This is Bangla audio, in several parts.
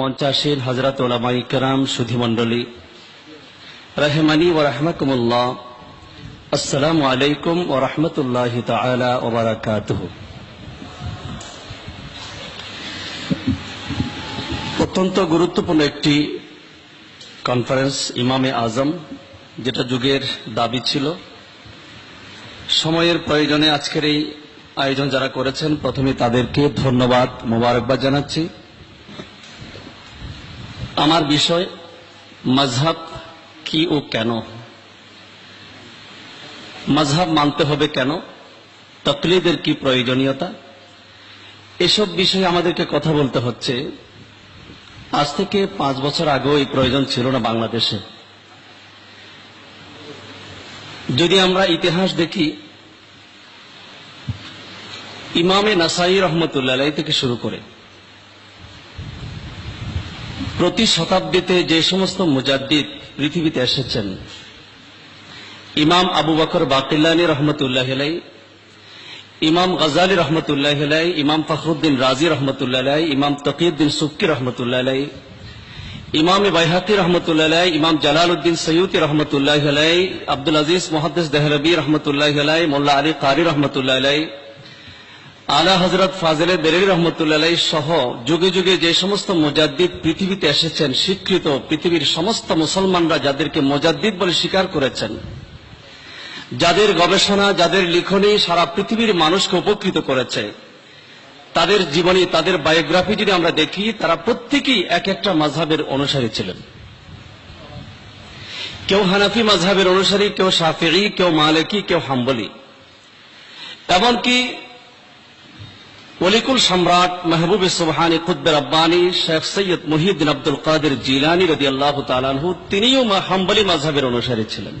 মঞ্চাসীন হজরত ওলামাই কেরাম সুধীমণ্ডলী রহমানি ও রহমকুমুল্লাহ, আসসালামু আলাইকুম ও রহমতুল্লাহ তালা অত্যন্ত গুরুত্বপূর্ণ একটি কনফারেন্স ইমামে আজম, যেটা যুগের দাবি ছিল। সময়ের প্রয়োজনে আজকের এই আয়োজন যারা করেছেন, প্রথমে তাদেরকে ধন্যবাদ, মোবারকবাদ জানাচ্ছি। আমার বিষয় মজহব কি ও কেন? মজহব মানতে হবে কেন? তকলিদের কি প্রয়োজনীয়তা? এসব বিষয়ে আমাদেরকে কথা বলতে হচ্ছে। আজ থেকে পাঁচ বছর আগেও এই প্রয়োজন ছিল না বাংলাদেশে। যদি আমরা ইতিহাস দেখি, ইমামে নাসাই রহমতুল্লাহ থেকে শুরু করে প্রতি শতাব্দীতে যে সমস্ত মুজাদ্দিদ পৃথিবীতে এসেছেন, ইমাম আবু বকর বাকিল্লানি রহমতুল্লাহ ইমাম গজালি রহমতুল্লাহ ইমাম ফখরুদ্দিন রাজি রহমতুল্লাহ ইমাম তকিউদ্দিন সুক্কি রহমতুল্লাহ ইমাম বাইহাকি রহমতুল্লাহ ইমাম জালাল উদ্দিন সৈয়দি রহমতুল্লাহ আব্দুল আজিজ মোহাদ্দিস দেহলবী রহমতুল্লাহ মোল্লা আলী কারি রহমতুল্লাহ আলা হজরত ফাজলে বেরেলি রহমতুল্লাহ সহ যুগে যুগে যে সমস্ত মোজাদ্দিদ পৃথিবীতে এসেছেন স্বীকৃত পৃথিবীর সমস্ত মুসলমানরা যাদেরকে মোজাদ্দিদ বলে স্বীকার করেছেন, যাদের গবেষণা, যাদের লিখনী সারা পৃথিবীর মানুষকে উপকৃত করেছে, তাদের জীবনী, তাদের বায়োগ্রাফি যদি আমরা দেখি, তারা প্রত্যেকেই এক একটা মাঝহের অনুসারী ছিলেন। কেউ হানাফি মাঝহের অনুসারী, কেউ সাফেরি কেউ মালিকি, কেউ হাম্বলি। এমনকি অলিকুল সম্রাট মেহবুব সুবহানি কুদ্বের আব্বানি শেখ সৈয়দ মুহিউদ্দিন আব্দুল কাদের জিলানি রদি আল্লাহ তালানহু তিনিও হাম্বলি মাঝহের অনুসারী ছিলেন।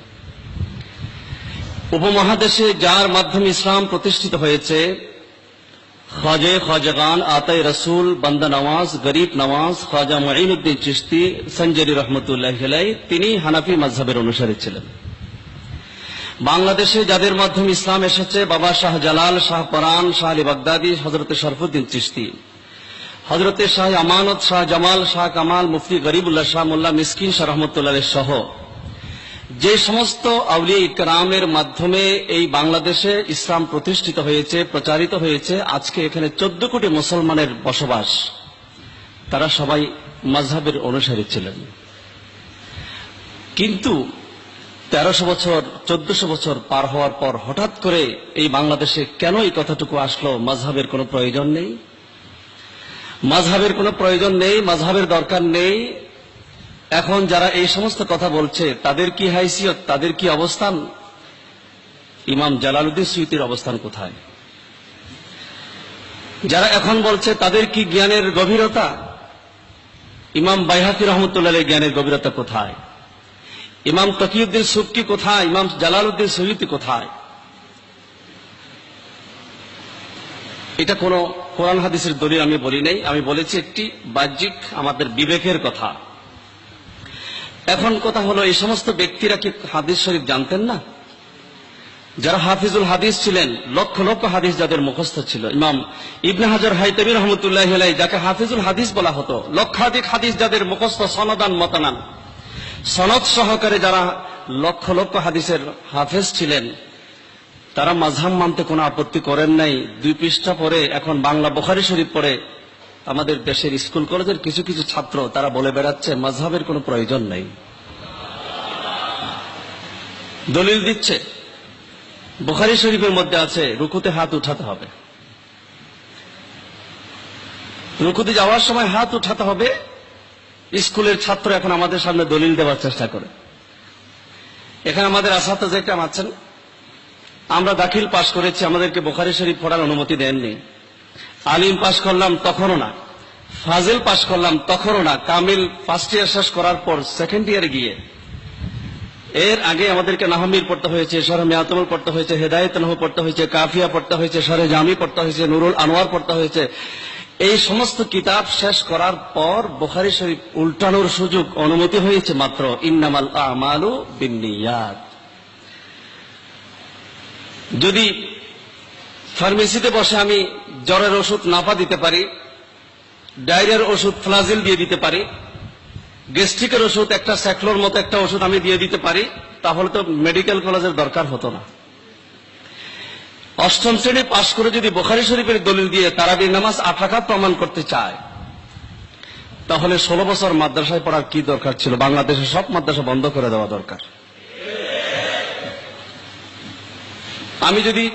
উপমহাদেশে যার মাধ্যমে ইসলাম প্রতিষ্ঠিত হয়েছে, খাজে খাজাগান, আতাই রসুল, বান্দা নওয়াজ, গরিব নওয়াজ, খাজা মঈনুদ্দিন চিস্তি সঞ্জরি রহমতুল্লাহ তিনি হানাফি মাঝহের অনুসারী ছিলেন। বাংলাদেশে যাদের মাধ্যমে ইসলাম এসেছে, বাবা শাহ জালাল, শাহ পরান শাহ আলী বাগদাদি হজরত শরফুদ্দিন চিস্তি হজরতে শাহ আমানত, শাহ জামাল, শাহ কামাল, মুফতি গরিবুল্লাহ শাহ, মোল্লা মিসকিন শাহ রহমতুল্লাহ সহ। যে সমস্ত আউলিয়া ইকরামের মাধ্যমে এই বাংলাদেশে ইসলাম প্রতিষ্ঠিত হয়েছে, প্রচারিত হয়েছে, আজকে এখানে চোদ্দ কোটি মুসলমানের বসবাস। তারা সবাই মজহাবের অনুসারী ছিলেন। কিন্তু তেরোশো বছর, চোদ্দশো বছর পার হওয়ার পর হঠাৎ করে এই বাংলাদেশে কেন এই কথাটুকু আসলো? মাঝহাবের কোনো প্রয়োজন নেই? মাঝহাবের কোনো প্রয়োজন নেই মাঝহাবের দরকার নেই। এখন যারা এই সমস্ত কথা বলছে, তাদের কি হাইসিয়ত, তাদের কি অবস্থান? ইমাম জালালুদ্দিন সুইতির অবস্থান কোথায়? যারা এখন বলছে, তাদের কি জ্ঞানের গভীরতা? ইমাম বাইহাকি রহমতুল্লাহ জ্ঞানের গভীরতা কোথায়? ইমাম তকিউদ্দিন সুক্কি কোথায়? ইমাম জালালউদ্দিন সৈয়দি কোথায়? এটা কোন কোরআন হাদিসের দলিল আমি বলি নাই। আমি বলেছি একটি বাহ্যিক আমাদের বিবেকের কথা। এখন কথা হলো, এই সমস্ত ব্যক্তিরা কি হাদিস শরীফ জানতেন না? যারা হাফিজুল হাদিস ছিলেন, লক্ষ লক্ষ হাদিস যাদের মুখস্থ ছিল। ইমাম ইবনে হাজার হাইতবি রহমতুল্লাহ যাকে হাফিজুল হাদিস বলা হতো, লক্ষাধিক হাদিস যাদের মুখস্থ সনদান মতানান। সনদ সহকারে যারা লক্ষ লক্ষ হাদিসের হাফেজ ছিলেন, তারা মাঝহাম মানতে কোনো আপত্তি করেন নাই। দুই পৃষ্ঠা পরে এখন বাংলা বোখারি শরীফ পড়ে আমাদের দেশের স্কুল কলেজের কিছু কিছু ছাত্র, তারা বলে বেড়াচ্ছে, মাঝহাবের কোনো প্রয়োজন নেই। দলিল দিচ্ছে, বুখারি শরীফের মধ্যে আছে, রুকুতে হাত উঠাতে হবে। রুকুতে যাওয়ার সময় হাত উঠাতে হবে স্কুলের ছাত্র এখন আমাদের সামনে দলিল দেওয়ার চেষ্টা করে। এখানে আমাদের আসাতে যে কাম আছেন। আমরা দাখিল পাশ করেছি, আমাদেরকে বোখারি শরীফ পড়ার অনুমতি দেননি। আলিম পাশ করলাম, তখনও না। ফাজিল পাশ করলাম, তখনও না। কামিল ফার্স্ট ইয়ার শেষ করার পর সেকেন্ড ইয়ারে গিয়ে। এর আগে আমাদেরকে নাহমির পড়তে হয়েছে সরে মেয়াতমল পড়তে হয়েছে, হেদায়ত নাহ পড়তে হয়েছে, কাফিয়া পড়তে হয়েছে সরে জামি পড়তে হয়েছে, নুরুল আনোয়ার পড়তে হয়েছে। এই সমস্ত কিতাব শেষ করার পর বোখারি শরীফ উল্টানোর সুযোগ অনুমতি হয়েছে মাত্র, ইন্নামাল আমালু বিনিয়াত যদি ফার্মেসিতে বসে আমি জ্বরের ওষুধ নাফা দিতে পারি, ডায়রিয়ার ওষুধ ফ্লাজিল দিয়ে দিতে পারি, গ্যাস্ট্রিকের ওষুধ, একটা স্যাকলোর মতো একটা ওষুধ আমি দিয়ে দিতে পারি, তাহলে তো মেডিকেল কলেজের দরকার হতো না। অষ্টম শ্রেণি পাশ করে যদি বোখারি শরীফের দলিল দিয়ে তারাবির নামাজ আট প্রমাণ করতে চায়, তাহলে ষোলো বছর মাদ্রাসায় পড়ার কি দরকার ছিল? বাংলাদেশে সব মাদ্রাসা বন্ধ করে দেওয়া দরকার। আমি যদি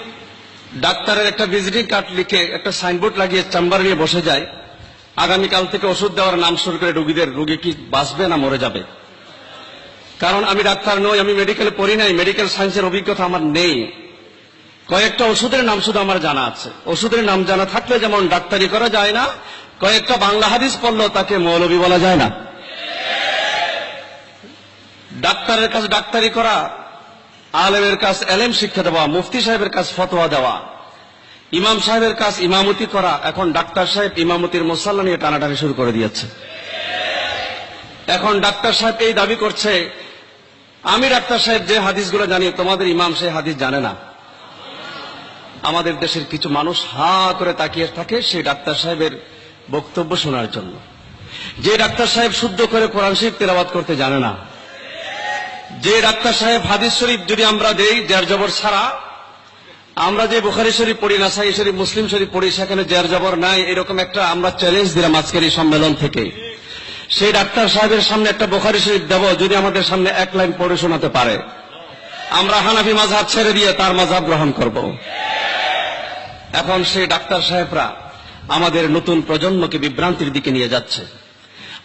ডাক্তারের একটা ভিজিটিং কার্ড লিখে একটা সাইনবোর্ড লাগিয়ে চেম্বার নিয়ে বসে যাই, আগামীকাল থেকে ওষুধ দেওয়ার নাম শুরু করে রোগীদের, রোগী কি বাঁচবে না মরে যাবে? কারণ আমি ডাক্তার নই, আমি মেডিকেলে পড়ি নাই মেডিকেল সায়েন্সের অভিজ্ঞতা আমার নেই। কয়েকটা ওষুধের নাম শুধু আমার জানা আছে। ওষুধের নাম জানা থাকলে যেমন ডাক্তারি করা যায় না, কয়েকটা বাংলা হাদিস পড়লেও তাকে মৌলবী বলা যায় না। ডাক্তারের কাছে ডাক্তারি করা, আলেমের কাজ এলেম শিক্ষা দেওয়া, মুফতি সাহেবের কাজ ফতোয়া দেওয়া, ইমাম সাহেবের কাজ ইমামতি করা, এখন ডাক্তার সাহেব ইমামতির মোসাল্লা নিয়ে টানাটানি শুরু করে দিয়েছে। এখন ডাক্তার সাহেব এই দাবি করছে, আমি ডাক্তার সাহেব যে হাদিসগুলো জানি, তোমাদের ইমাম সেই হাদিস জানে না। আমাদের দেশের কিছু মানুষ হা করে তাকিয়ে থাকে সেই ডাক্তার সাহেবের বক্তব্য শোনার জন্য। যে ডাক্তার সাহেব শুদ্ধ করে কোরআন শরীফ তেলাবাদ করতে জানে না, যে ডাক্তার সাহেব হাদিস শরীফ যদি আমরা দেই, জের জবর ছাড়া, আমরা যে বুখারি শরীফ পড়ি না সাই শরীফ, মুসলিম শরীফ পড়ি, সেখানে জের জবর নাই, এরকম একটা আমরা চ্যালেঞ্জ দিলাম আজকের এই সম্মেলন থেকে। সেই ডাক্তার সাহেবের সামনে একটা বুখারি শরীফ দেব, যদি আমাদের সামনে এক লাইন পড়ে শোনাতে পারে। আমরা হানাফি মাঝহাব ছেড়ে দিয়ে তার মাঝহাব গ্রহণ করব। এখন সেই ডাক্তার সাহেবরা আমাদের নতুন প্রজন্মকে বিভ্রান্তির দিকে নিয়ে যাচ্ছে।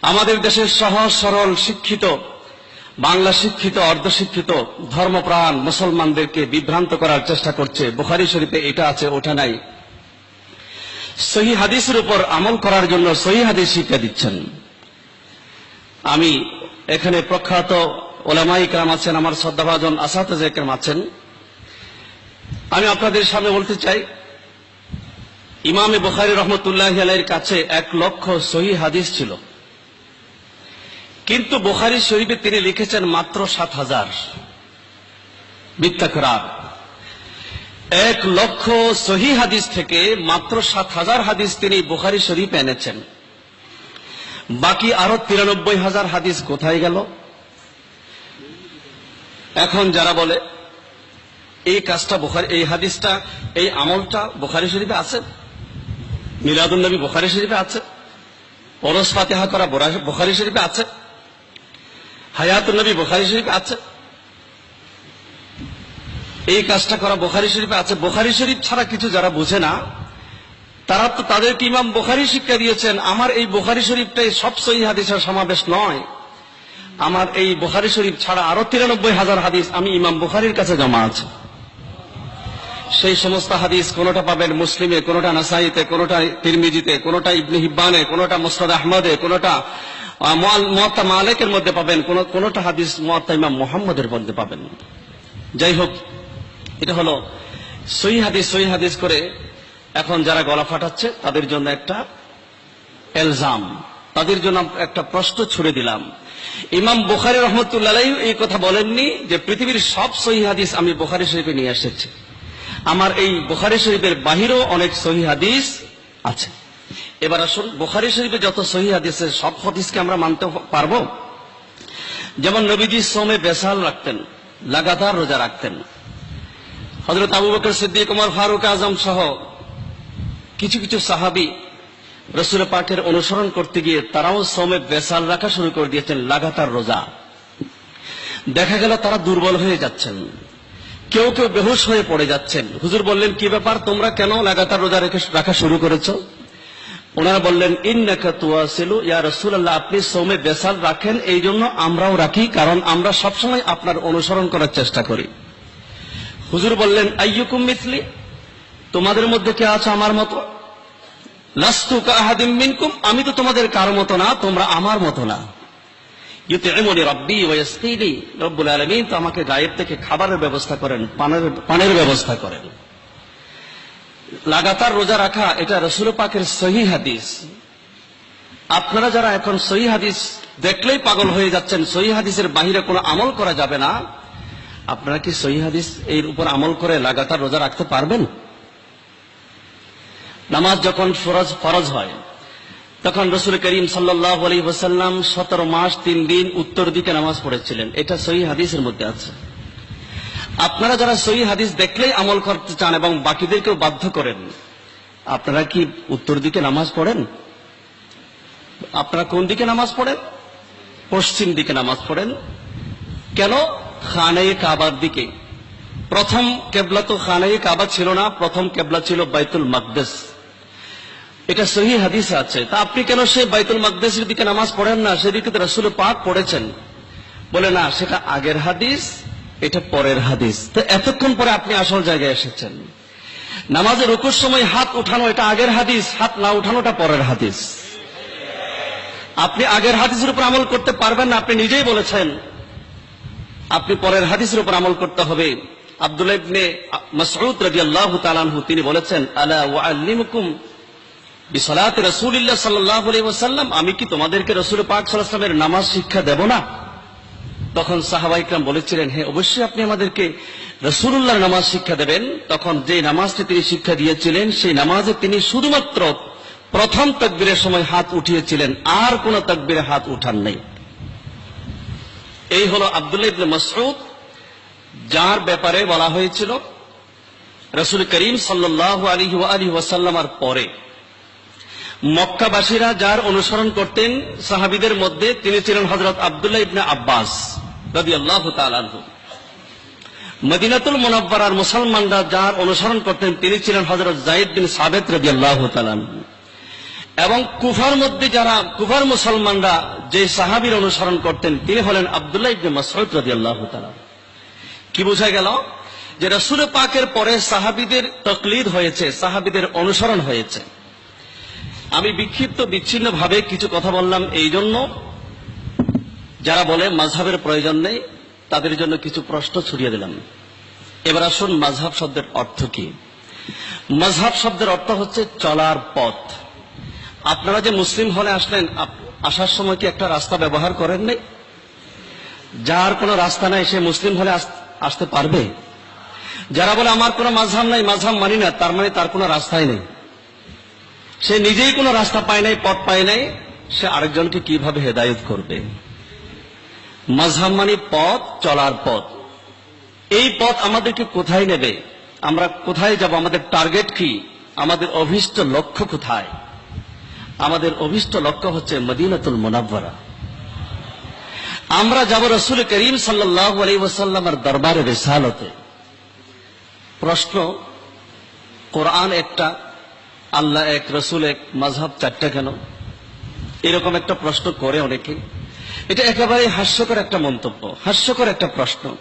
আমাদের দেশের সহজ, সরল, শিক্ষিত, বাংলা শিক্ষিত, অর্ধশিক্ষিত, ধর্মপ্রাণ মুসলমানদেরকে বিভ্রান্ত করার চেষ্টা করছে। বুখারি শরীফে এটা আছে ওটা নাই। সহি হাদিসের উপর আমল করার জন্য সহি হাদিস শিক্ষা দিচ্ছেন। আমি এখানে প্রখ্যাত ওলামাই কেরাম আছেন, আমার শ্রদ্ধাভাজন আসাদ কেরাম আছেন। আমি আপনাদের সামনে বলতে চাই ইমামে বুখারি রহমতুল্লাহ আলাইয়ের কাছে এক লক্ষ সহি হাদিস ছিল। কিন্তু বুখারি শরীফে তিনি লিখেছেন মাত্র সাত হাজার। মিথ্যাকরার এক লক্ষ সহি হাদিস থেকে মাত্র সাত হাজার হাদিস তিনি বুখারি শরীফ এনেছেন। বাকি আরও তিরানব্বই হাজার হাদিস কোথায় গেল? এখন যারা বলে, এই কাজটা বুখারি, এই হাদিসটা, এই আমলটা বুখারি শরীফে আছে? মিলাদুল নবী বুখারি শরীফে আছে ওরস ফাতিহা করা বোখারি শরীফে আছে হায়াতুল নবী বুখারি শরীফে আছে, এই কাজটা করা বোখারি শরীফে আছে। বোখারি শরীফ ছাড়া কিছু যারা বুঝে না, তারা তো তাদেরকে ইমাম বোখারি শিক্ষা দিয়েছেন, আমার এই বোখারি শরীফটাই সব সহি হাদিসের সমাবেশ নয়। আমার এই বোখারি শরীফ ছাড়া আরও তিরানব্বই হাজার হাদিস আমি ইমাম বুখারির কাছে জমা আছে। সেই সমস্ত হাদিস কোনটা পাবেন মুসলিমে, কোনটা নাসাইতে, কোনটা তিরমিজিতে, কোনটা ইবনে হিব্বানে, কোনটা মুস্তাদ আহমদে, কোনটা মহাত্মা মালিকের মধ্যে পাবেন, কোন, কোনটা হাদিস মহাত্মা ইমাম মোহাম্মদের মধ্যে পাবেন। যাই হোক এটা হলো সহি হাদিস সহি হাদিস করে এখন যারা গলা ফাটাচ্ছে, তাদের জন্য একটা এলজাম। তাদের জন্য একটা প্রশ্ন ছুড়ে দিলাম। ইমাম বুখারি রহমতুল্লাহ এই কথা বলেননি যে পৃথিবীর সব সহি হাদিস আমি বুখারি শরীফে নিয়ে এসেছি। আমার এই বুখারি শরীফের বাহিরেও অনেক সহি হাদিস আছে। এবার আসুন, বুখারি শরীফে যত সহি হাদিসের সব হাদিসকে আমরা মানতে পারব? যেমন নবীজি সোমে বেসাল রাখতেন, লাগাতার রোজা রাখতেন। হজরত আবু বকর সিদ্দিক কুমার ফারুক আজম সহ কিছু কিছু সাহাবি রসুল পাকের অনুসরণ করতে গিয়ে তারাও সোমে বেসাল রাখা শুরু করে দিয়েছেন, লাগাতার রোজা। দেখা গেল তারা দুর্বল হয়ে যাচ্ছেন। কেউ কেউ বেহুশ হয়ে পড়ে যাচ্ছেন। হুজুর বললেন, কি ব্যাপার? তোমরা কেন লাগাতার রোজা রেখে রাখা শুরু করেছ? ওনারা বললেন, ইন্নাকা তুয়াসিলু, ইয়া রাসূলুল্লাহ, আপনি সোমে বেসাল রাখেন এই জন্য আমরাও রাখি, কারণ আমরা সবসময় আপনার অনুসরণ করার চেষ্টা করি। হুজুর বললেন, আইয়ুকুম মিথলি, তোমাদের মধ্যে কে আছে আমার মতো? লাস্তু কাহাদিম মিনকুম, আমি তো তোমাদের কার মতো না, তোমরা আমার মতো না। ইউতিমুনি রব্বি ওয়া ইয়াসকিনি রব্বুল আলামিন তো আমাকে গায়েব থেকে খাবারের ব্যবস্থা করেন, পানের পানের ব্যবস্থা করেন। লাগাতার রোজা রাখা, এটা রসুল পাকের সহি হাদিস। আপনারা যারা এখন সহি হাদিস দেখলেই পাগল হয়ে যাচ্ছেন সহি হাদিসের বাহিরে কোনো আমল করা যাবে না। আপনারা কি সহি হাদিস এর উপর আমল করে লাগাতার রোজা রাখতে পারবেন? নামাজ যখন ফরজ ফরজ হয় তখন রসুল করিম সাল্লাহ আলী সতেরো মাস তিন দিন উত্তর দিকে নামাজ পড়েছিলেন। এটা সহি হাদিসের মধ্যে আছে। আপনারা যারা সহি হাদিস দেখলেই আমল করতে চান এবং বাকিদেরকেও বাধ্য করেন, আপনারা কি উত্তর দিকে নামাজ পড়েন? আপনারা কোন দিকে নামাজ পড়েন? পশ্চিম দিকে নামাজ পড়েন। কেন? খানাই কাবার দিকে। প্রথম কেবলা তো খানাই কাবা ছিল না, প্রথম কেবলা ছিল বাইতুল মাকদেস। এটা সহি হাদিসে আছে। তা আপনি কেন সে বাইতুল মাকদেসের দিকে নামাজ পড়েন না? সেদিকে তো রসুল পাক পড়েছেন। বলে, না, সেটা আগের হাদিস, এটা পরের হাদিস। তো এতক্ষণ পরে আপনি আসল জায়গায় এসেছেন। নামাজের রুকুর সময় হাত উঠানো, এটা আগের হাদিস, হাত না উঠানোটা পরের হাদিস। আপনি আগের হাদিসের উপর আমল করতে পারবেন না, আপনি নিজেই বলেছেন, আপনি পরের হাদিসের উপর আমল করতে হবে। আব্দুল্লাহ ইবনে মাসউদ রাদিয়াল্লাহু তাআলা তিনি বলেছেন, আলা ওয়াআল্লিমুকুম বিসালাত রাসূলিল্লাহ সাল্লাল্লাহু আলাইহি ওয়াসাল্লাম, আমি কি তোমাদেরকে রাসূল পাক ওয়াসাল্লামের নামাজ শিক্ষা দেব না? তখন সাহাবা ইকরাম বলেছিলেন হ্যাঁ অবশ্যই আপনি আমাদেরকে রসুল্লাহর নামাজ শিক্ষা দেবেন। তখন যে নামাজটি তিনি শিক্ষা দিয়েছিলেন, সেই নামাজে তিনি শুধুমাত্র প্রথম তকবীরের সময় হাত উঠিয়েছিলেন, আর কোন তকবীরে হাত উঠান নাই। এই হলো আব্দুল্লাহ ইবনে মাসউদ, যার ব্যাপারে বলা হয়েছিল, রসুল করিম সাল্লাল্লাহু আলাইহি ওয়া আলিহি ওয়াসাল্লামার পরে। মক্কাবাসীরা যার অনুসরণ করতেন, সাহাবিদের মধ্যে তিনি ছিলেন হজরত আবদুল্লাহ ইবনে আব্বাস রাদিয়াল্লাহু তাআলা আনহু। মদিনাতুল মুনাব্বারার মুসলমানরা যার অনুসরণ করতেন, তিনি ছিলেন হজরত জাইদ বিন রাদিয়াল্লাহু তাআলা আনহু। এবং কুফার মধ্যে যারা, কুফার মুসলমানরা যে সাহাবীর অনুসরণ করতেন, তিনি হলেন আব্দুল্লাহ ইবনে মাসউদ রাদিয়াল্লাহু তাআলা কি বোঝা গেল? যে রাসূল পাকের পরে সাহাবিদের তকলিদ হয়েছে, সাহাবীদের অনুসরণ হয়েছে। আমি বিক্ষিপ্ত বিচ্ছিন্ন ভাবে কিছু কথা বললাম এই জন্য। যারা বলে মাঝহাবের প্রয়োজন নেই, তাদের জন্য কিছু প্রশ্ন ছড়িয়ে দিলাম। এবার আসুন মাঝহাব শব্দের অর্থ কি? মাঝহাব শব্দের অর্থ হচ্ছে চলার পথ। আপনারা যে মুসলিম হলে আসলেন আসার সময় কি একটা রাস্তা ব্যবহার করেন নাই? যার কোনো রাস্তা নাই, সে মুসলিম হলে আস- আসতে পারবে? যারা বলে আমার কোনো মাঝহাব নাই, মাঝহাব মানি না, তার মানে তার কোনো রাস্তাই নেই। সে নিজেই কোনো রাস্তা পায় নাই, পথ পায় নাই, সে আরেকজনকে কীভাবে হেদায়ত করবে? মাঝহাব মানে পথ, চলার পথ। এই পথ আমাদেরকে কোথায় নেবে? আমরা কোথায় যাব? আমাদের টার্গেট কি? আমাদের অভিষ্ট লক্ষ্য কোথায়? আমাদের অভিষ্ট লক্ষ্য হচ্ছে মদিনাতুল মোনাব্বরা আমরা যাব রসুল করিম সাল্লাহ আলী ওসাল্লামের দরবারে রেসালতে। প্রশ্ন, কোরআন একটা আল্লাহ এক রসুল, এক মাঝহাব চারটা কেন? এরকম একটা প্রশ্ন করে অনেকে। এটা একেবারে হাস্যকর একটা মন্তব্য, হাস্যকর একটা প্রশ্ন।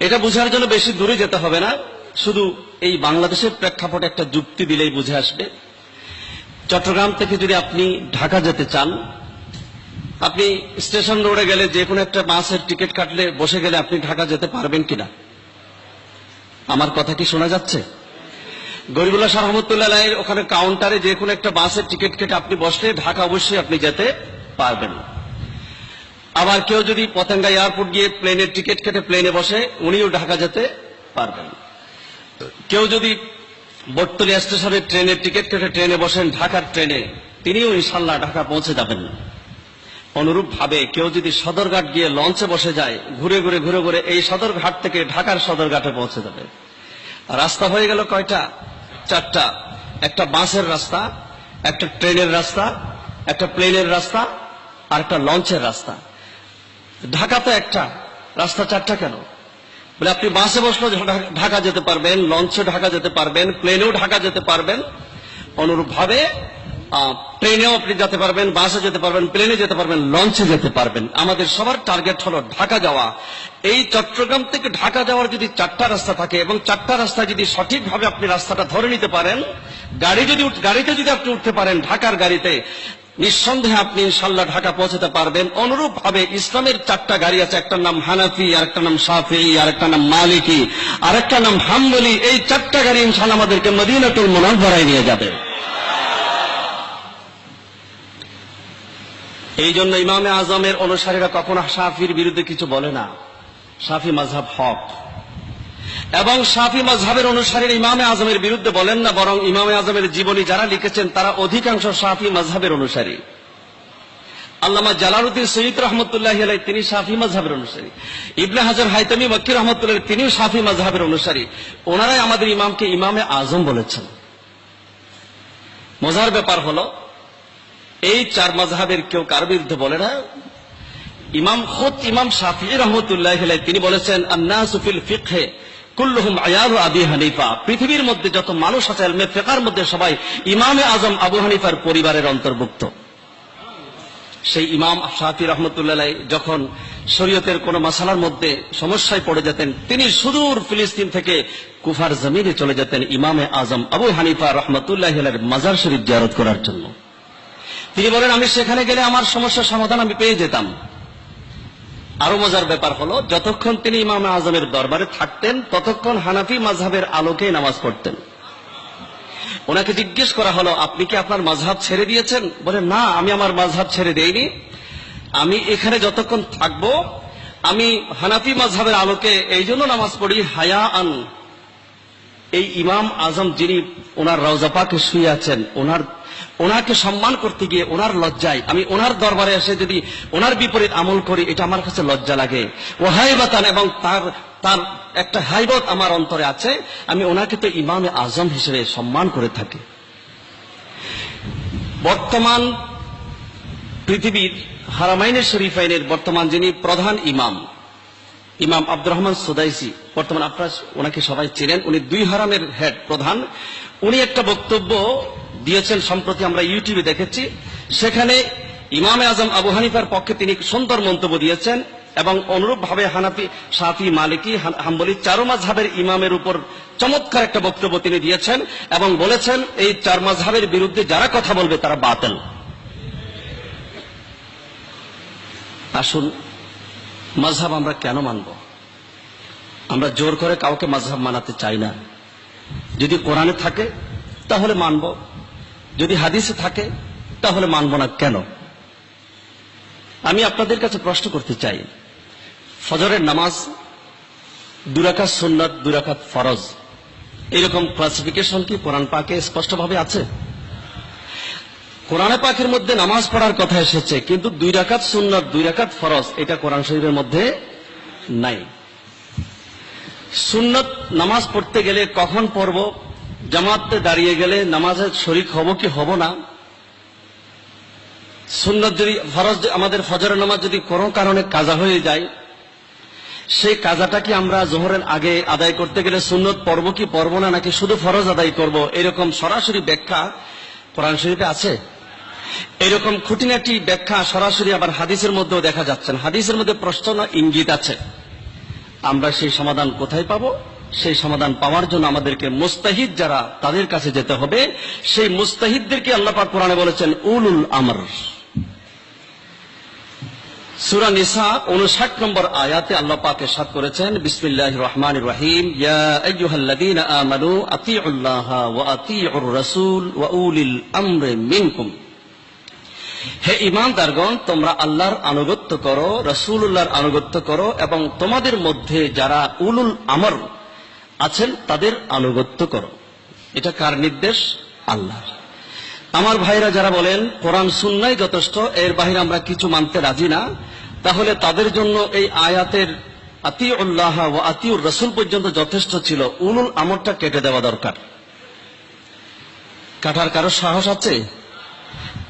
এটা বোঝার জন্য বেশি দূরে যেতে হবে না। শুধু এই বাংলাদেশের প্রেক্ষাপটে একটা যুক্তি দিলেই বুঝে আসবে। চট্টগ্রাম থেকে যদি আপনি ঢাকা যেতে চান, আপনি স্টেশন রোডে গেলে যে কোনো একটা বাসের টিকিট কাটলে বসে গেলে আপনি ঢাকা যেতে পারবেন কিনা? আমার কথা কি শোনা যাচ্ছে? গরিবুল্লাহ শাহ রহমতুল্লাহ ওখানে কাউন্টারে যে কোনো একটা বাসের টিকিট কেটে আপনি বসলে ঢাকা অবশ্যই আপনি যেতে পারবেন আবার কেউ যদি পতেঙ্গা এয়ারপোর্ট গিয়ে প্লেনের টিকিট কেটে প্লেনে বসে, উনিও ঢাকা যেতে পারবেন কেউ যদি বটতলি স্টেশনে ট্রেনের টিকিট কেটে ট্রেনে বসেন, ঢাকার ট্রেনে তিনিও ইনশাল্লাহ ঢাকা পৌঁছে যাবেন অনুরূপ ভাবে কেউ যদি সদরঘাট গিয়ে লঞ্চে বসে যায়, ঘুরে ঘুরে ঘুরে ঘুরে এই সদরঘাট থেকে ঢাকার সদরঘাটে পৌঁছে যাবে। রাস্তা হয়ে গেল কয়টা? চারটা। একটা বাসের রাস্তা, একটা ট্রেনের রাস্তা, একটা প্লেনের রাস্তা, আর একটা লঞ্চের রাস্তা। ঢাকাতে একটা, রাস্তা চারটা কেন? বলে আপনি বাসে বসলে ঢাকা- যেতে পারবেন, লঞ্চে ঢাকা যেতে পারবেন, প্লেনেও ঢাকা যেতে পারবেন অনুরূপ ভাবে ট্রেনেও আপনি যেতে পারবেন বাসে যেতে পারবেন প্লেনে যেতে পারবেন লঞ্চে যেতে পারবেন। আমাদের সবার টার্গেট হলো ঢাকা যাওয়া। এই চট্টগ্রাম থেকে ঢাকা যাওয়ার যদি চারটা রাস্তা থাকে এবং চারটা রাস্তা যদি সঠিকভাবে আপনি রাস্তাটা ধরে নিতে পারেন, গাড়ি যদি গাড়িতে যদি আপনি উঠতে পারেন ঢাকার গাড়িতে, নিঃসন্দেহে আপনি ইনশাল্লাহ ঢাকা পৌঁছতে পারবেন। অনুরূপ ভাবে ইসলামের চারটা গাড়ি আছে একটা নাম হানাফি আর একটা নাম সাফি আরেকটা নাম মালিকি আর একটা নাম হাম্বলি। এই চারটা গাড়ি ইনশাল্লাহ আমাদেরকে মদিনাতুল মোনাভরায় নিয়ে যাবে। এই জন্য ইমামে আজমের অনুসারীরা কখনো সাফির বিরুদ্ধে কিছু বলে না। সাফি মাঝহাব হক। এবং শাফি মজহাবের অনুসারীর ইমামে আজমের বিরুদ্ধে বলেন না, বরং ইমামে আজমের জীবনী যারা লিখেছেন, তারা অধিকাংশ শাফি মজহাবের অনুসারী। আল্লামা জালালউদ্দিন সৈয়দ রহমতুল্লাহ আলাই তিনি শাফি মজহাবের অনুসারী। ইবনে হাজার হাইতামি মক্কি রহমতুল্লাহ তিনিও শাফি মজহাবের অনুসারী। ওনারাই আমাদের ইমামকে ইমামে আজম বলেছেন। মজার ব্যাপার হলো এই চার মজহাবের কেউ কার বিরুদ্ধে বলে না? ইমাম খুদ, ইমাম শাফি রহমতুল্লাহ তিনি বলেছেন আন্নাসুফিল ফিকহে কুল্লুহুম আয়াল আবি হানিফা। পৃথিবীর মধ্যে যত মানুষ আছে, এলমে ফেকার মধ্যে সবাই ইমামে আজম আবু হানিফার পরিবারের অন্তর্ভুক্ত। সেই ইমাম শাহি রহমতুল্লাহ যখন শরীয়তের কোন মাসালার মধ্যে সমস্যায় পড়ে যেতেন, তিনি সুদূর ফিলিস্তিন থেকে কুফার জমিনে চলে যেতেন ইমামে আজম আবু হানিফা রহমতুল্লাহ মাজার শরীফ জিয়ারত করার জন্য। তিনি বলেন, আমি সেখানে গেলে আমার সমস্যার সমাধান আমি পেয়ে যেতাম। আরও মজার ব্যাপার হলো, যতক্ষণ তিনি ইমাম আজমের দরবারে থাকতেন, ততক্ষণ হানাফি মাঝহাবের আলোকে নামাজ পড়তেন। ওনাকে জিজ্ঞেস করা হলো, আপনি কি আপনার মাঝহাব ছেড়ে দিয়েছেন? বলে, না, আমি আমার মাঝহাব ছেড়ে দেইনি। আমি এখানে যতক্ষণ থাকব, আমি হানাফি মাঝহাবের আলোকে এই জন্য নামাজ পড়ি হায়া আন এই ইমাম আজম যিনি ওনার রওজা পাকে শুয়ে আছেন, ওনার ওনাকে সম্মান করতে গিয়ে ওনার লজ্জায়, আমি ওনার দরবারে এসে যদি ওনার বিপরীত আমল করি, এটা আমার কাছে লজ্জা লাগে। ও হাইবাতান, এবং তার তার একটা হাইবত আমার অন্তরে আছে, আমি ওনাকে তো ইমামে আজম হিসেবে সম্মান করে থাকি। বর্তমান পৃথিবীর হারামাইনের শরীফাইনের বর্তমান যিনি প্রধান ইমাম ইমাম আব্দুর রহমান সোদাইসি, বর্তমান আপনারা ওনাকে সবাই চেনেন, উনি দুই হারামের হেড প্রধান। উনি একটা বক্তব্য দিয়েছেন সম্প্রতি আমরা ইউটিউবে দেখেছি। সেখানে ইমামে আজম আবু হানিফার পক্ষে তিনি সুন্দর মন্তব্য দিয়েছেন এবং অনুরূপ ভাবে হানাফি, সাফি, মালিকি হাম্বলি চারো মাঝহাবের ইমামের উপর চমৎকার একটা বক্তব্য তিনি দিয়েছেন এবং বলেছেন, এই চার মাঝহাবের বিরুদ্ধে যারা কথা বলবে তারা বাতিল। আসুন মাঝহাব আমরা কেন মানব? আমরা জোর করে কাউকে মাঝহাব মানাতে চাই না। যদি কোরআনে থাকে, তাহলে মানব। যদি হাদিসে থাকে, তাহলে মানব না কেন? আমি আপনাদের কাছে প্রশ্ন করতে চাই, ফজরের নামাজ দুরাকাত সুন্নাত দুরাকাত ফরজ, এরকম ক্লাসিফিকেশন কি কোরআন পাকে স্পষ্টভাবে আছে? কোরআনে পাকের মধ্যে নামাজ পড়ার কথা এসেছে, কিন্তু দুই রাকাত সুন্নাত, দুই রাকাত ফরজ, এটা কোরআন শরীফের মধ্যে নাই। সুন্নত নামাজ পড়তে গেলে কখন পড়ব? জামাতে দাঁড়িয়ে গেলে নামাজের শরিক হব কি হব না? সুন্নত যদি ফরজ আমাদের ফজরের নামাজ যদি কোনো কারণে কাজা হয়ে যায়, সেই কাজাটা কি আমরা জোহরের আগে আদায় করতে গেলে সুন্নত পর্ব কি পর্ব না, নাকি শুধু ফরজ আদায় করব? এরকম সরাসরি ব্যাখ্যা কোরআন শরীফে আছে? এরকম খুঁটিনাটি ব্যাখ্যা সরাসরি আবার হাদিসের মধ্যেও দেখা যাচ্ছে হাদিসের মধ্যে প্রশ্ন ইঙ্গিত আছে। আমরা সেই সমাধান কোথায় পাব? সেই সমাধান পাওয়ার জন্য আমাদেরকে মুস্তাহিদ যারা তাদের কাছে যেতে হবে, সেই মুস্তাহিদদেরকে আল্লাহ পাক কোরআনে বলেছেন, উলুল আমর। সুরা নিসা উনষাট নম্বর আয়াতে আল্লাহ পাক এরশাদ করেছেন বিসমিল্লাহ রহমান রহিম, ইয়া আমানু আতিউল্লাহ ওয়া আতিউর রাসূল ওয়া উলিল আমরি মিনকুম। হে ইমানদারগণ তোমরা আল্লাহর আনুগত্য করো রসুল্লাহর আনুগত্য করো এবং তোমাদের মধ্যে যারা উলুল আমর আছেন, তাদের আনুগত্য করো। এটা কার নির্দেশ? আল্লাহ আমার ভাইরা যারা বলেন, কোরআন সুন্নাই যথেষ্ট, এর বাহিরে আমরা কিছু মানতে রাজি না, তাহলে তাদের জন্য এই আয়াতের আতিউল্লাহ ও আতিউর রসুল পর্যন্ত যথেষ্ট ছিল। উলুল আমরটা কেটে দেওয়া দরকার। কাটার কারও সাহস আছে?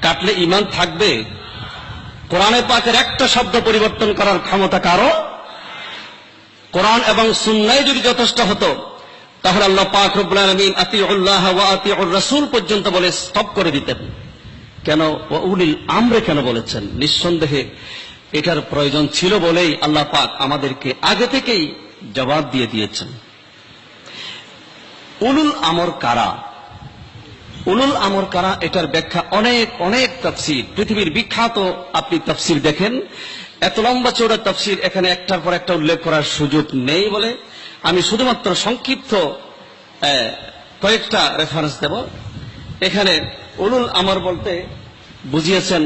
কাটলে ইমান থাকবে। কোরআনে পাকের একটা শব্দ পরিবর্তন করার ক্ষমতা কারও? কোরআন এবং সুন্নাই যদি যথেষ্ট হতো, তাহলে আল্লাহ পাক রব্বুল আলামিন আতিউল্লাহ ওয়া আতিউর রাসূল পর্যন্ত বলে স্টপ করে দিতেন। কেন? ওয়া উলিল আমরে কেন বলেছেন? নিঃসন্দেহে এটার প্রয়োজন ছিল বলেই আল্লাহ পাক আমাদেরকে আগে থেকেই জবাব দিয়ে দিয়েছেন। উলুল আমর কারা? উলুল আমর কারা? এটার ব্যাখ্যা অনেক অনেক তফসির। পৃথিবীর বিখ্যাত আপনি তফসির দেখেন। এত লম্বা চৌড়া তফসির এখানে একটার পর একটা উল্লেখ করার সুযোগ নেই বলে আমি শুধুমাত্র সংক্ষিপ্ত কয়েকটা রেফারেন্স দেব। এখানে উলুল আমর বলতে বুঝিয়েছেন,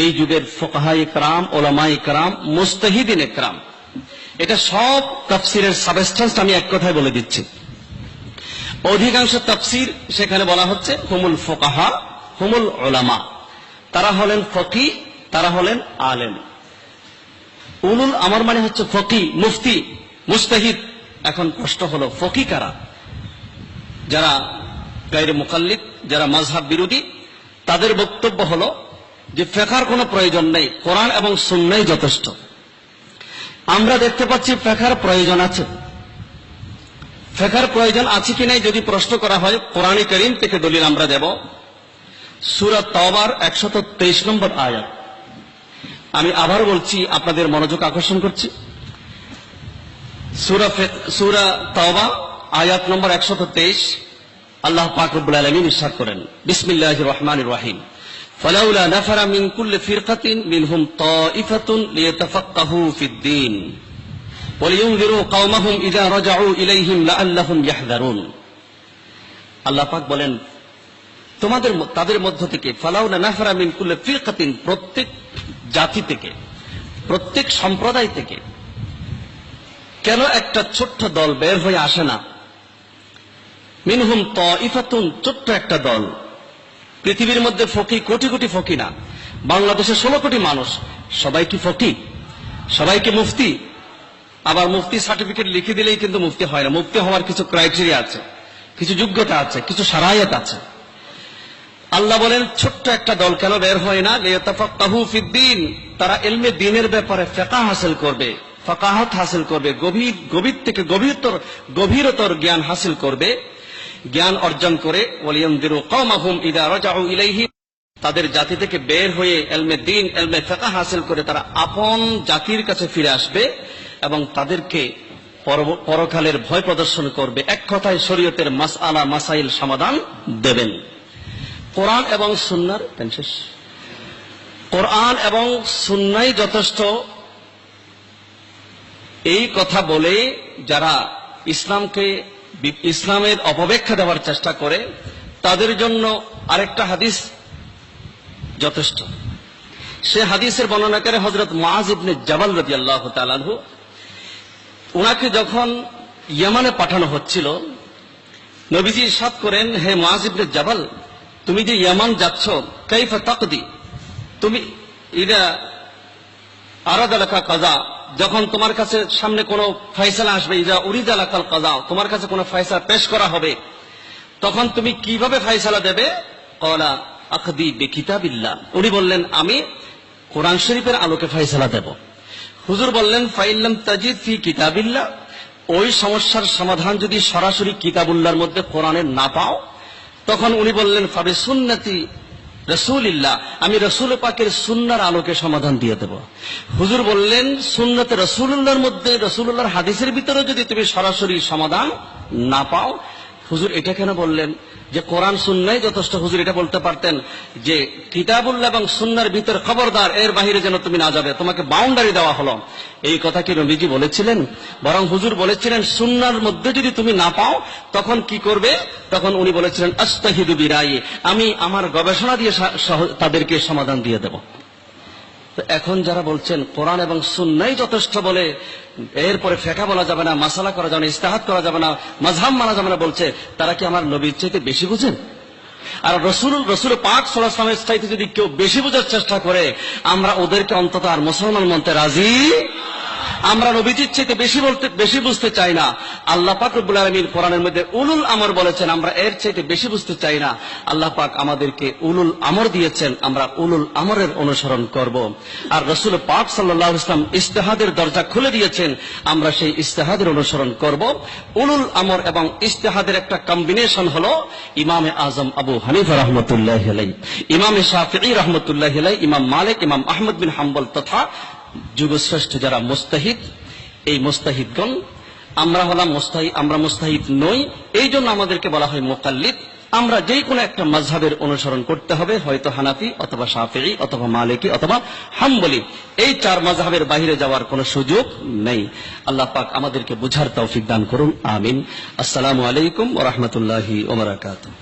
এই যুগের ফোকাহাই ক্রাম ওলামাই ক্রাম মুস্তাহিদিন ক্রাম এটা সব তাফসিরের সাবস্টেন্স আমি এক কথায় বলে দিচ্ছি। অধিকাংশ তাফসির সেখানে বলা হচ্ছে হুমুল ফোকাহা, হুমুল ওলামা। তারা হলেন ফকি, তারা হলেন আলেম। উলুল আমার মানে হচ্ছে ফকি, মুফতি, মুস্তাহিদ। এখন প্রশ্ন হলো, ফকি কারা? যারা গাইরে মুকাল্লিদ, যারা মাঝহাব বিরোধী, তাদের বক্তব্য হলো যে ফেকার কোনো প্রয়োজন নেই, কোরআন এবং সুন্নাই যথেষ্ট। আমরা দেখতে পাচ্ছি ফেকার প্রয়োজন আছে। ফেকার প্রয়োজন আছে কি নাই যদি প্রশ্ন করা হয়, কোরআন করিম থেকে দলিল আমরা দেব। সুরাত তওবার একশত তেইশ নম্বর আয়াত। আমি আবার বলছি আপনাদের মনোযোগ আকর্ষণ করছি সুরা ফে- সুরা তওবা আয়াত নম্বর একশত তেইশ আল্লাহ পাক রব্বুল আলামিন ইরশাদ করেন বিসমিল্লাহির রহমানির রহিম فلولا نفر من كل فرقة منهم طائفة ليتفقهوا في الدين ولينذروا قومهم إذا رجعوا إليهم لعلهم يحذرون আল্লাহ পাক বলেন তোমাদের ম- তাদের মধ্য থেকে ফালাউনা নাফরা মিন কুল্লে ফিরকাতিন প্রত্যেক জাতি থেকে, প্রত্যেক সম্প্রদায় থেকে, কেন একটা ছোট্ট দল বের হয়ে আসে না? মিনহুম ত ইফাতুন ছোট্ট একটা দল। পৃথিবীর মধ্যে ফকি কোটি কোটি ফকি না। বাংলাদেশে ষোলো কোটি মানুষ। সবাই কি ফকি? সবাই কি মুফতি? আবার মুফতি সার্টিফিকেট লিখে দিলেই কিন্তু মুফতি হয় না। মুফতি হওয়ার কিছু ক্রাইটেরিয়া আছে, কিছু যোগ্যতা আছে, কিছু সারায়ত আছে। আল্লাহ বলেন, ছোট্ট একটা দল কেন বের হয় না? ফিদ্দিন। তারা এলমে দিনের ব্যাপারে ফেকা হাসিল করবে, ফাকাহাত হাসিল করবে, গভীর গভীর থেকে গভীরতর গভীরতর জ্ঞান হাসিল করবে, জ্ঞান অর্জন করে তাদের জাতি থেকে বের হয়ে এলমে দিন এলমে ফেকা হাসিল করে তারা আপন জাতির কাছে ফিরে আসবে এবং তাদেরকে পরকালের ভয় প্রদর্শন করবে। এক কথায় শরীয়তের মাস আলা মাসাইল সমাধান দেবেন। কোরআন এবং সুন্নার শেষ। কোরআন এবং সুন্নাই যথেষ্ট। এই কথা বলে যারা ইসলামকে ইসলামের অপব্যাখ্যা দেওয়ার চেষ্টা করে, তাদের জন্য আরেকটা হাদিস যথেষ্ট। সে হাদিসের বর্ণনাকারে হজরত মাজ ইবনে জাবাল রদি আল্লাহ তালানহু ওনাকে যখন ইয়ামানে পাঠানো হচ্ছিল, নবীজি সাত করেন, হে মাজ ইবনে জাবাল তুমি যে ইয়ামান যাচ্ছ, কাইফা তাকদি? তুমি এটা আরাদ এলাকা কাজা যখন তোমার কাছে সামনে কোনো ফয়সালা আসবে ইজা উরিদ এলাকাল কাজা তোমার কাছে কোনো ফয়সালা পেশ করা হবে, তখন তুমি কীভাবে ফয়সালা দেবে? কলা আখদি বে কিতাবিল্লাহ উনি বললেন, আমি কোরআন শরীফের আলোকে ফয়সালা দেব। হুজুর বললেন, ফাইল্লাম তাজিদ ফি কিতাবিল্লাহ। ওই সমস্যার সমাধান যদি সরাসরি কিতাবুল্লাহর মধ্যে কোরআনে না পাও তখন উনি বললেন, ফাবে সুন্নতি রসুলিল্লাহ, আমি রসুল পাকের সুন্নার আলোকে সমাধান দিয়ে দেব। হুজুর বললেন, সুন্নতে রসুল্লাহর মধ্যে রসুল্লাহর হাদিসের ভিতরে যদি তুমি সরাসরি সমাধান না পাও হুজুর, এটা কেন বললেন? যে কোরআন সুন্নাই যথেষ্ট, হুজুর, এটা বলতে পারতেন যে কিতাবুল্লাহ এবং সুন্নার ভিতর খবরদার, এর বাহিরে যেন তুমি না যাবে। তোমাকে বাউন্ডারি দেওয়া হলো। এই কথা কি নবীজি বলেছিলেন? বরং হুজুর বলেছিলেন, সুন্নার মধ্যে যদি তুমি না পাও, তখন কি করবে? তখন উনি বলেছিলেন আস্তাহিদু বিরাই আমি আমার গবেষণা দিয়ে তাদেরকে সমাধান দিয়ে দেব। এখন যারা বলছেন কোরআন এবং সুন্নাই যথেষ্ট বলে, এরপরে ফেকা বলা যাবে না, মাসালা করা যাবে না, ইস্তাহাত করা যাবে না মাঝাম মানা যাবে না বলছে, তারা কি আমার নবীর চাইতে বেশি বুঝেন? আর রসুল রসুল পাক সালামের চাইতে যদি কেউ বেশি বোঝার চেষ্টা করে, আমরা ওদেরকে অন্তত আর মুসলমান মনতে রাজি আমরা নবীজির চাইতে বেশি বলতে, বেশি বুঝতে চাই না। আল্লাহ পাক রব্বুল আলমীর কোরআনের মধ্যে উলুল আমর বলেছেন, আমরা এর চাইতে বেশি বুঝতে চাই না। আল্লাহ পাক আমাদেরকে উলুল আমর দিয়েছেন, আমরা উলুল আমরের অনুসরণ করব। আর রসুল পাক সাল্লাহ ইসলাম ইস্তেহাদের দরজা খুলে দিয়েছেন, আমরা সেই ইস্তেহাদের অনুসরণ করব। উলুল আমর এবং ইস্তেহাদের একটা কম্বিনেশন হলো ইমামে আজম আবু হানিফা রহমতুল্লাহ ইমামে শাফি রহমতুল্লাহ ইমাম মালিক, ইমাম আহমদ বিন হাম্বল তথা যুগশ্রেষ্ঠ যারা মুস্তাহিদ, এই মুস্তাহিদগণ, আমরা হলাম মুস্তাহিদ আমরা মুস্তাহিদ নই। এই জন্য আমাদেরকে বলা হয় মোকাল্লিদ। আমরা যে কোনো একটা মাঝহাবের অনুসরণ করতে হবে, হয়তো হানাফি অথবা সাফেরি অথবা মালিকি অথবা হাম্বলি। এই চার মাঝহাবের বাইরে যাওয়ার কোনো সুযোগ নেই। আল্লাহ পাক আমাদেরকে বুঝার তৌফিক দান করুন। আমিন। আসসালামু আলাইকুম ওরহমতুল্লাহি ওবরাকাতুহ